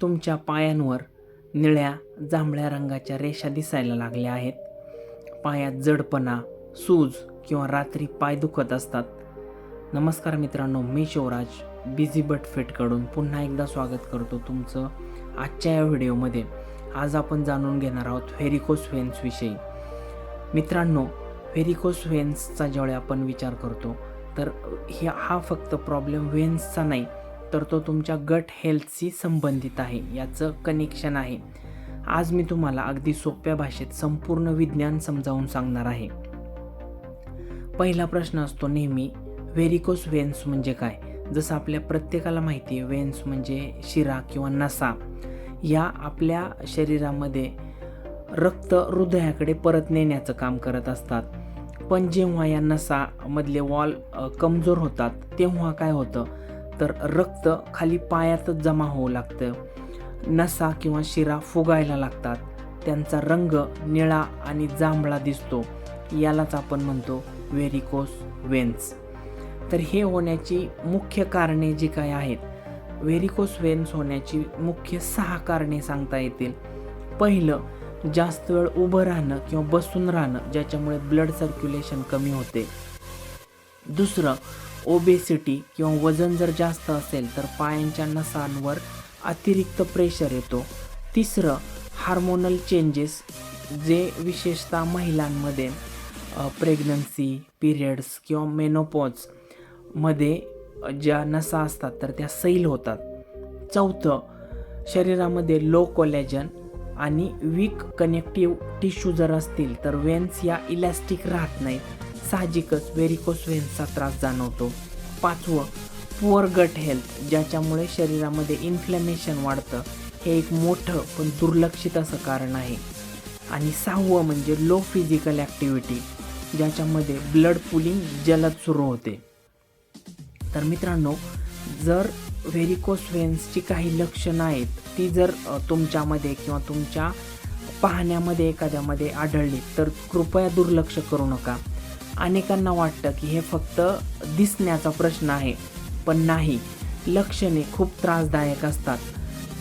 तुमच्या पायांवर निळ्या जांभळ्या रंगाच्या रेषा दिसायला लागल्या आहेत. पायात जडपणा सूज किंवा रात्री पाय दुखत असतात. नमस्कार मित्रांनो मी शिवराज बिझी बट फिटकडून पुन्हा एकदा स्वागत करतो तुमचं आजच्या या व्हिडिओमध्ये. आज आपण जाणून घेणार आहोत व्हेरिकोस व्हेन्सविषयी मित्रांनो व्हेरिकोस व्हेन्सचा ज्यावेळी आपण विचार करतो तर हे हा फक्त प्रॉब्लेम व्हेन्सचा नाही तर तो तुमच्या गट हेल्थशी संबंधित आहे याचं कनेक्शन आहे. आज मी तुम्हाला अगदी सोप्या भाषेत संपूर्ण विज्ञान समजावून सांगणार आहे. पहिला प्रश्न असतो नेहमी व्हेरिकोस वेन्स म्हणजे काय? जसं आपल्या प्रत्येकाला माहिती आहे वेन्स म्हणजे शिरा किंवा नसा. या आपल्या शरीरामध्ये रक्त हृदयाकडे परत नेण्याचं काम करत असतात. पण जेव्हा या नसामधले वॉल कमजोर होतात तेव्हा काय होतं? तर रक्त खाली पायातच जमा होऊ लागतं. नसा किंवा शिरा फुगायला लागतात. त्यांचा रंग निळा आणि जांभळा दिसतो. यालाच आपण म्हणतो व्हेरिकोस वेन्स तर हे होण्याची मुख्य कारणे जी काय आहेत? व्हेरिकोस वेन्स होण्याची मुख्य सहा कारणे सांगता येतील. पहिलं जास्त वेळ उभं राहणं किंवा बसून राहणं ज्याच्यामुळे ब्लड सर्क्युलेशन कमी होते. दुसरं ओबेसिटी किंवा वजन जर जास्त असेल तर पायांच्या नसांवर अतिरिक्त प्रेशर येतो. तिसरं हार्मोनल चेंजेस जे विशेषतः महिलांमध्ये प्रेग्नन्सी पिरियड्स किंवा मेनोपॉजमध्ये ज्या नसा असतात तर त्या सैल होतात. चौथं शरीरामध्ये लो कोलॅजन आणि वीक कनेक्टिव्ह टिश्यू जर असतील तर वेन्स या इलॅस्टिक राहत नाहीत. साहजिकच व्हेरिकोस वेन्सचा त्रास जाणवतो. पाचवं पुअर गट हेल्थ ज्याच्यामुळे शरीरामध्ये इन्फ्लॅमेशन वाढतं. हे एक मोठं पण दुर्लक्षित असं कारण आहे. आणि सहावं म्हणजे लो फिजिकल ॲक्टिव्हिटी ज्याच्यामध्ये ब्लड पुलिंग जलद सुरू होते. तर मित्रांनो जर व्हेरिकोस व्हेन्सची काही लक्षणं आहेत ती जर तुमच्यामध्ये किंवा तुमच्या पाहण्यामध्ये एखाद्यामध्ये आढळली तर कृपया दुर्लक्ष करू नका. अनेकांना वाटतं की हे फक्त दिसण्याचा प्रश्न आहे पण नाही. लक्षणे खूप त्रासदायक असतात.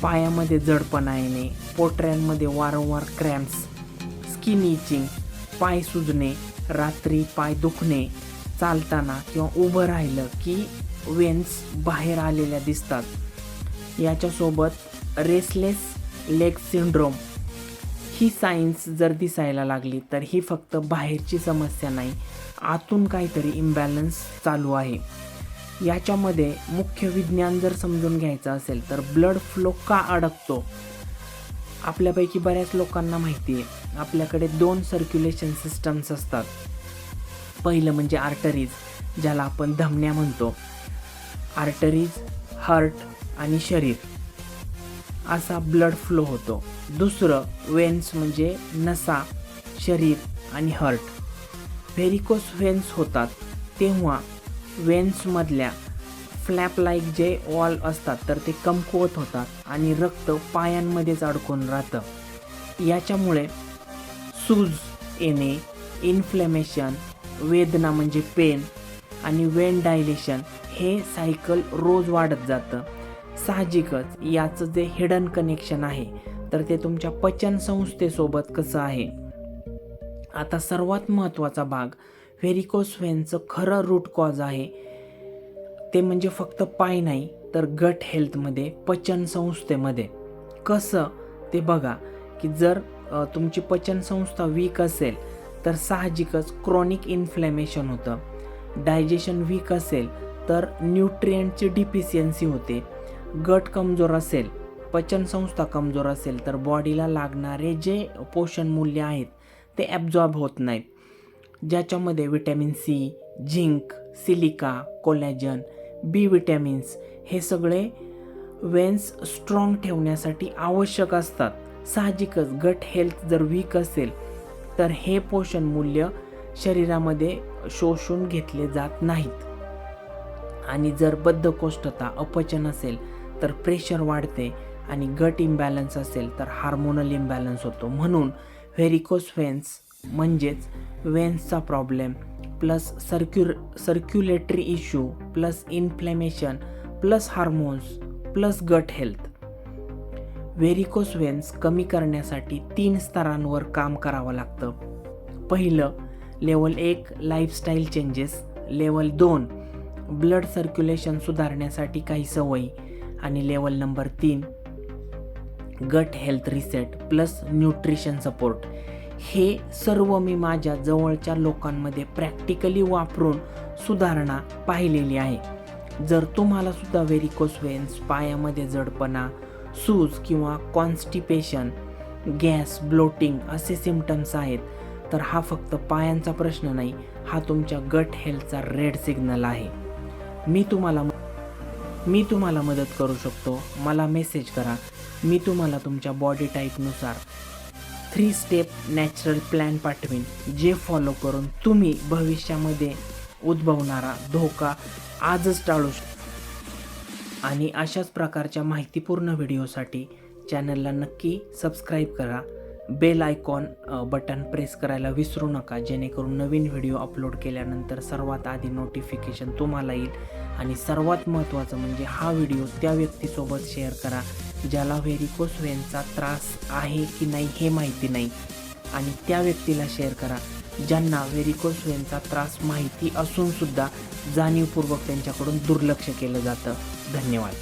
पायामध्ये जडपणा येणे पोटऱ्यांमध्ये वारंवार क्रॅम्प्स स्किन इचिंग पाय सुजणे रात्री पाय दुखणे चालताना किंवा उभं राहिलं की वेन्स बाहेर आलेल्या दिसतात. याच्यासोबत रेसलेस लेग सिंड्रोम ही सायन्स जर दिसायला लागली तर ही फक्त बाहेरची समस्या नाही आतून काहीतरी इम्बॅलन्स चालू आहे. याच्यामध्ये मुख्य विज्ञान जर समजून घ्यायचं असेल तर ब्लड फ्लो का अडकतो? आपल्यापैकी बऱ्याच लोकांना माहिती आहे आपल्याकडे दोन सर्क्युलेशन सिस्टम्स असतात. पहिलं म्हणजे आर्टरीज ज्याला आपण धमन्या म्हणतो. आर्टरीज हार्ट आणि शरीर. असा ब्लड फ्लो होतो. दुसरं वेन्स म्हणजे नसा शरीर आणि हर्ट व्हेरिकोस वेन्स होतात. तेव्हा वेन्समधल्या फ्लॅप लाईक जे वॉल असतात तर ते कमकुवत होतात आणि रक्त पायांमध्येच अडकून राहतं. याच्यामुळे सूज येणे इन्फ्लेमेशन वेदना म्हणजे पेन आणि वेन डायलेशन हे सायकल रोज वाढत जातं. साहजिकच. याचं जे हिडन कनेक्शन आहे तर ते तुमच्या पचन संस्थेसोबत कसं आहे? आता सर्वात महत्त्वाचा भाग व्हेरिकोस व्हेनचं खरं रूट कॉज आहे. ते म्हणजे फक्त पाय नाही तर गट हेल्थमध्ये पचन संस्थेमध्ये. कसं? ते बघा की जर तुमची पचन संस्था वीक असेल तर साहजिकच क्रॉनिक इन्फ्लॅमेशन होतं. डायजेशन वीक असेल तर न्यूट्रियंटची डिफिशियन्सी होते. गट कमजोर असेल पचनसंस्था कमजोर असेल तर बॉडीला लागणारे जे पोषण मूल्य आहेत ते ॲब्झॉर्ब होत नाहीत. ज्याच्यामध्ये vitamin C zinc silica collagen B vitamins हे सगळे वेन्स स्ट्रॉंग ठेवण्यासाठी आवश्यक असतात. साहजिकच गट हेल्थ जर वीक असेल तर हे पोषण मूल्य शरीरामध्ये शोषून घेतले जात नाहीत. आणि जर बद्धकोष्ठता अपचन असेल तर प्रेशर वाढते आणि गट इम्बॅलन्स असेल तर हार्मोनल इम्बॅलन्स होतो. म्हणून व्हेरिकोस वेन्स म्हणजेच वेन्सचा problem plus circu circulatory issue plus inflammation plus hormones plus gut health varicose veins कमी करण्यासाठी तीन स्तरांवर काम करावं लागतं. पहिलं लेवल एक लाईफस्टाईल चेंजेस लेवल दोन ब्लड सर्क्युलेशन सुधारण्यासाठी काही सवयी. आणि लेवल नंबर तीन gut health reset plus nutrition support हे सर्व मी माझ्या जवळच्या लोकांमध्ये प्रॅक्टिकली वापरून सुधारणा पाहिलेली आहे. जर तुम्हाला सुद्धा व्हेरिकोस्वेन्स पायामध्ये जडपणा सूज किंवा कॉन्स्टिपेशन गॅस ब्लोटिंग असे सिमटम्स आहेत तर हा फक्त पायांचा प्रश्न नाही हा तुमच्या गट हेल्थचा रेड सिग्नल आहे. मी तुम्हाला मी तुम्हाला मदत करू शकतो. मला मेसेज करा. मी तुम्हाला तुमच्या बॉडी टाईपनुसार थ्री स्टेप नॅचरल प्लॅन पाठवीन जे फॉलो करून तुम्ही भविष्यामध्ये उद्भवणारा धोका आजच टाळू शकता आणि अशाच प्रकारच्या माहितीपूर्ण व्हिडिओसाठी चॅनलला नक्की सबस्क्राईब करा. बेल आयकॉन बटन प्रेस करायला विसरू नका. जेणेकरून नवीन व्हिडिओ अपलोड केल्यानंतर सर्वात आधी नोटिफिकेशन तुम्हाला येईल. आणि सर्वात महत्त्वाचं म्हणजे हा व्हिडिओ त्या व्यक्तीसोबत शेअर करा ज्याला व्हेरिकोस वेनचा त्रास आहे की नाही हे माहिती नाही. आणि त्या व्यक्तीला शेअर करा ज्यांना व्हेरिकोस वेनचा त्रास माहिती असूनसुद्धा जाणीवपूर्वक त्यांच्याकडून दुर्लक्ष केलं जातं. धन्यवाद.